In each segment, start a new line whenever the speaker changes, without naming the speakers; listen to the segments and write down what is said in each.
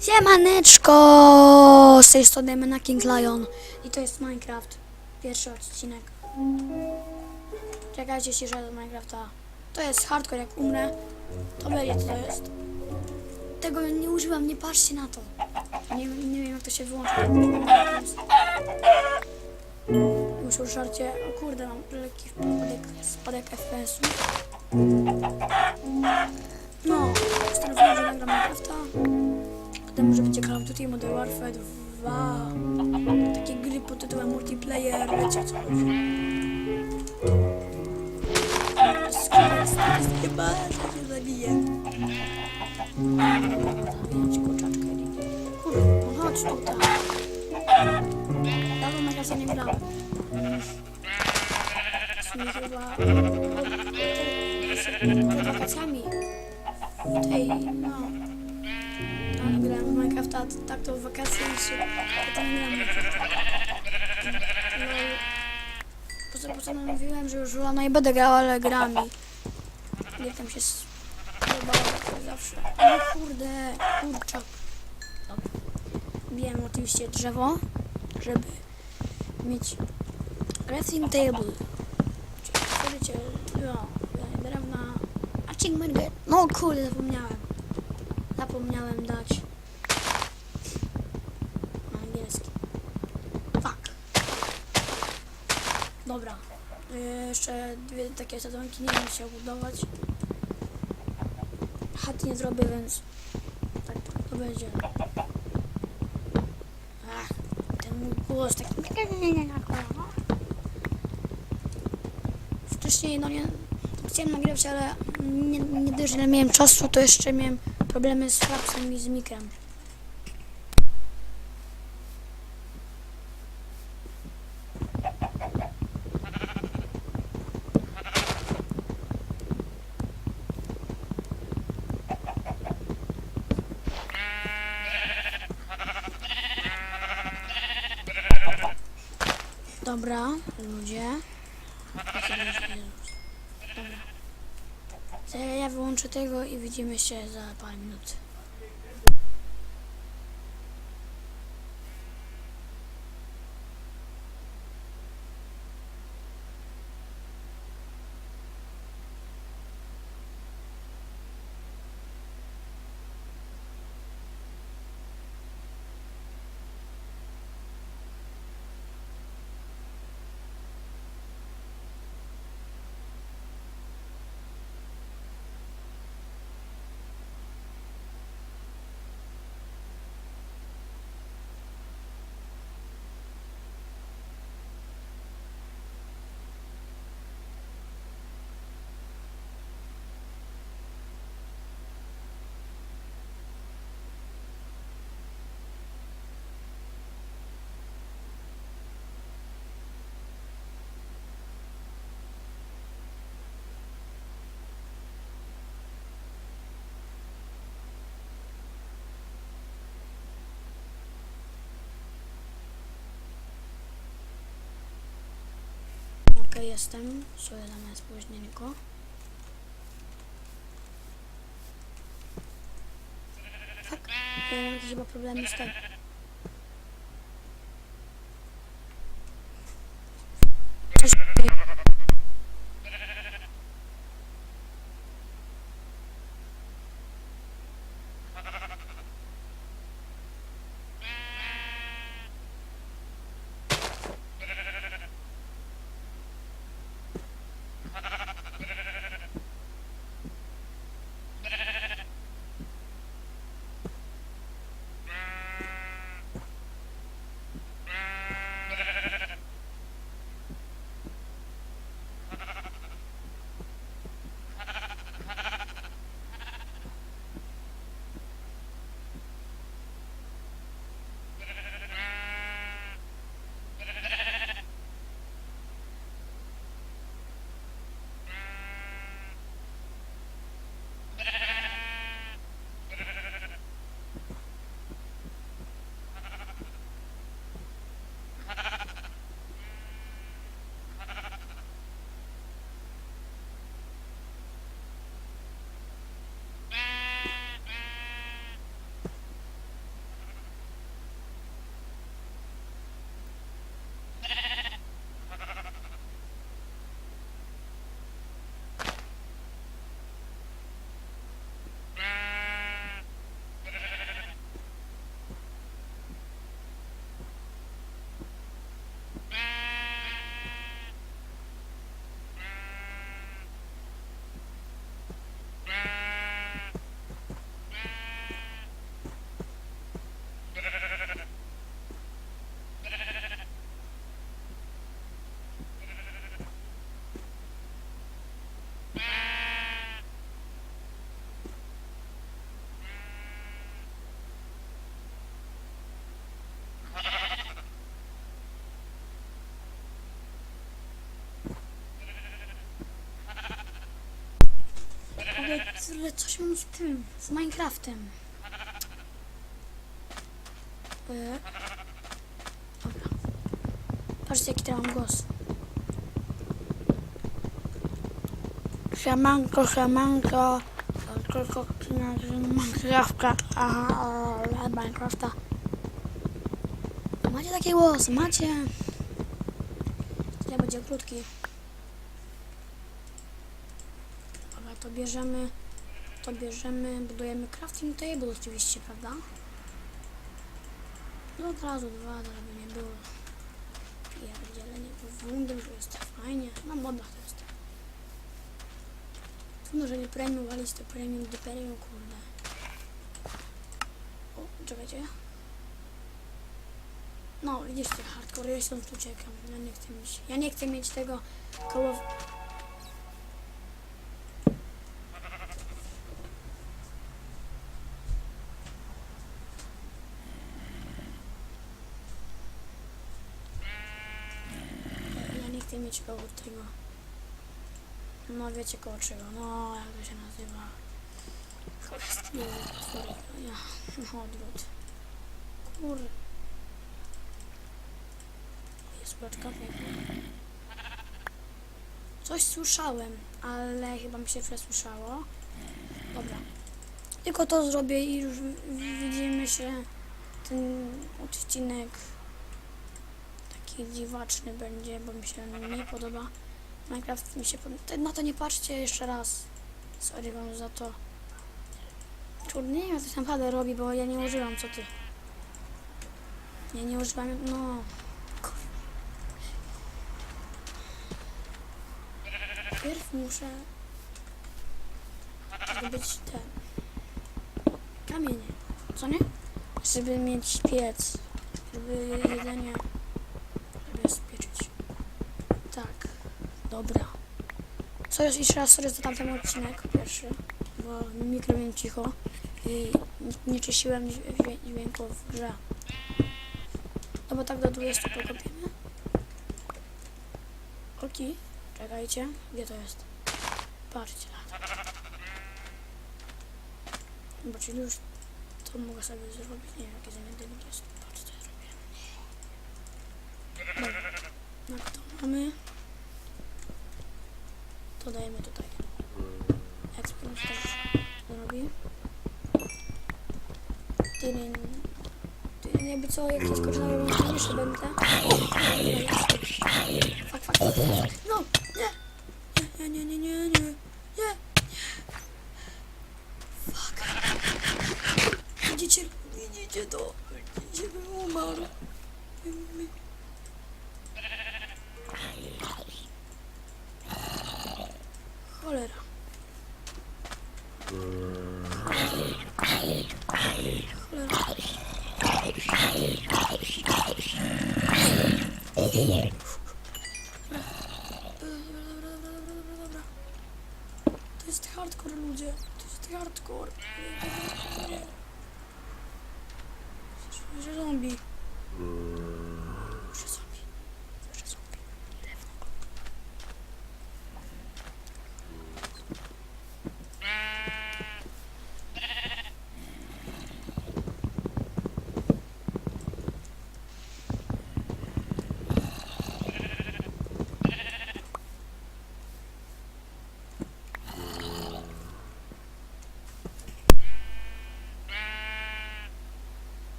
Siemaneczko! Z tej strony Mena King Lion i to jest Minecraft. Pierwszy odcinek. Czekajcie się, że do Minecrafta. To jest hardcore, jak umrę, to będzie co to jest. Tego nie używam, nie patrzcie na to. Nie, nie wiem jak to się wyłączy. Już żarcie. O kurde, mam lekki spadek, spadek FPS-u. No, postanowiłem, że nagram Minecrafta. Potem może Call of Duty Modern Warfare 2. Takie gry pod tytułem multiplayer, wiecie co chyba, się zabiję. Zabijać kurczaczkę. Kurde, no chodź tutaj. Dawno na kasę nie grałem. W sumie chyba... W tej, no... Minecrafta tak to w wakacje jeszcze potem Minecrafta. No i poza- postanowiłem, że już rano nie będę grał, ale grami. Nie tam się spodobało jak zawsze. No kurde, kurczak. Dobra. Biłem oczywiście drzewo, żeby mieć crafting table. Czyli stworzycie, no, drewna. Achievement get. No kurde, zapomniałem. Zapomniałem dać Dobra. Y, Jeszcze dwie takie sadzonki nie wiem się budować. Chat nie zrobię, więc tak to będzie. Ach, ten głos taki. Wcześniej no nie chciałem nagrywać, ale nie, nie dość, że miałem czasu, to jeszcze miałem problemy z frapsem i z mikrem. Dobra, ludzie. Dobra. Ja wyłączę tego i widzimy się za parę minut. Ok, jestem. Sorry za moje spóźnienko. Fuck. Ja mam chyba problemy z tym. Ale coś mam z tym, z Minecraftem. E, Dobra. Patrzcie jaki teraz mam głos. Siemanko, siemanko. Tylko Minecrafta. Aha, Minecrafta. Macie taki głos, macie. Tyle będzie krótki. Dobra, to bierzemy, to bierzemy, budujemy crafting table oczywiście, prawda? No od razu dwa, żeby nie było pierdzielenie po wundem, że jest fajnie. Na modach to jest. Trudno, że nie premium walić to premium do premium, kurde. O, czekajcie. No, widzisz hardcore, ja stąd uciekam. Ja nie chcę mieć, ja nie chcę mieć tego koło... Koło tego. No wiecie koło czego, no jak to się nazywa. Sorry, ja, no odwrót. Kur... Jest kuleczka, pięknie. Coś słyszałem, ale chyba mi się przesłyszało. Dobra. Tylko to zrobię i już wi- widzimy się. Ten odcinek taki dziwaczny będzie, bo mi się nie podoba. Minecraft mi się podoba. Na to nie patrzcie jeszcze raz. Sorry wam za to. Kurde, nie wiem, co tam pada robi, bo ja nie używam, co ty. Nie, nie używam, no. Pierw muszę zdobyć te kamienie, co nie? Żeby mieć piec, żeby jedzenie, żeby spieczyć. Tak, dobra. Co jest jeszcze raz sorry za tamten odcinek pierwszy, bo mikro miałem cicho i nie- czyściłem dźwię- dźwię- dźwięków w grze. No bo tak do 20 pokopimy. Oki, czekajcie, gdzie to jest? Patrzcie na to. Bo czyli już to mogę sobie zrobić. Nie wiem, jakie zamienne jest. Patrz, co ja. Jak to mamy, to dajemy tutaj. Eksport też zrobi. Tyryn. Tyryn, jakby co, jak wszystko zaczynało łączyć, jeszcze będę. Fak, fak, fak, fak. No, nie. Nie, nie, nie, nie, nie, Cholera. Cholera. To jest hardcore, ludzie. To jest hardcore. Słyszę zombie. Słyszę zombie. Słyszę zombie. Drewno go.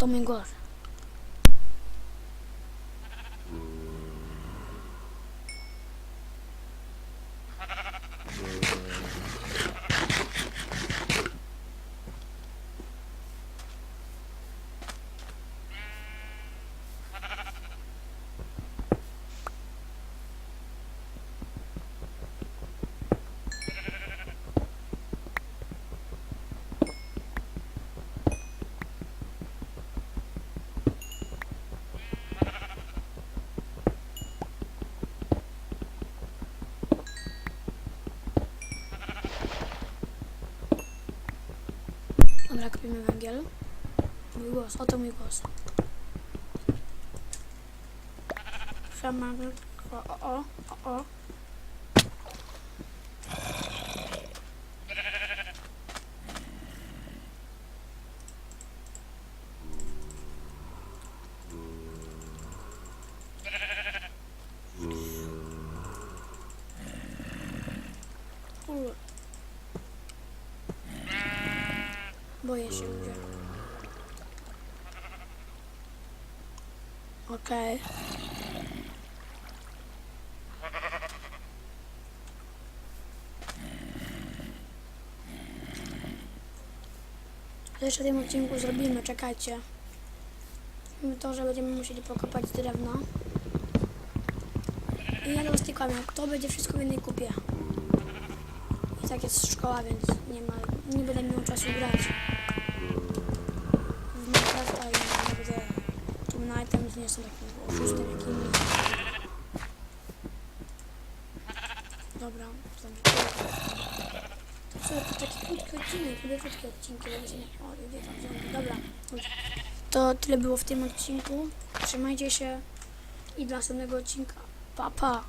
Oto mój Dobra, kupimy węgiel. Mój głos, oto mój głos. Siemanko, o, o, o, o. Boję się ludzie. Okej. To jeszcze w tym odcinku zrobimy, czekajcie. To, że będziemy musieli pokopać drewno. I ja do was tylko kto będzie wszystko w jednej kupie. I tak jest szkoła, więc nie ma, nie będę miał czasu grać. Nie jestem takim oszustem jak inni. Dobra, to co, to taki krótki odcinek, lubię krótkie odcinki, bo nie... O, lubię tam zombie. Dobra. To tyle było w tym odcinku. Trzymajcie się i do następnego odcinka. Pa, pa.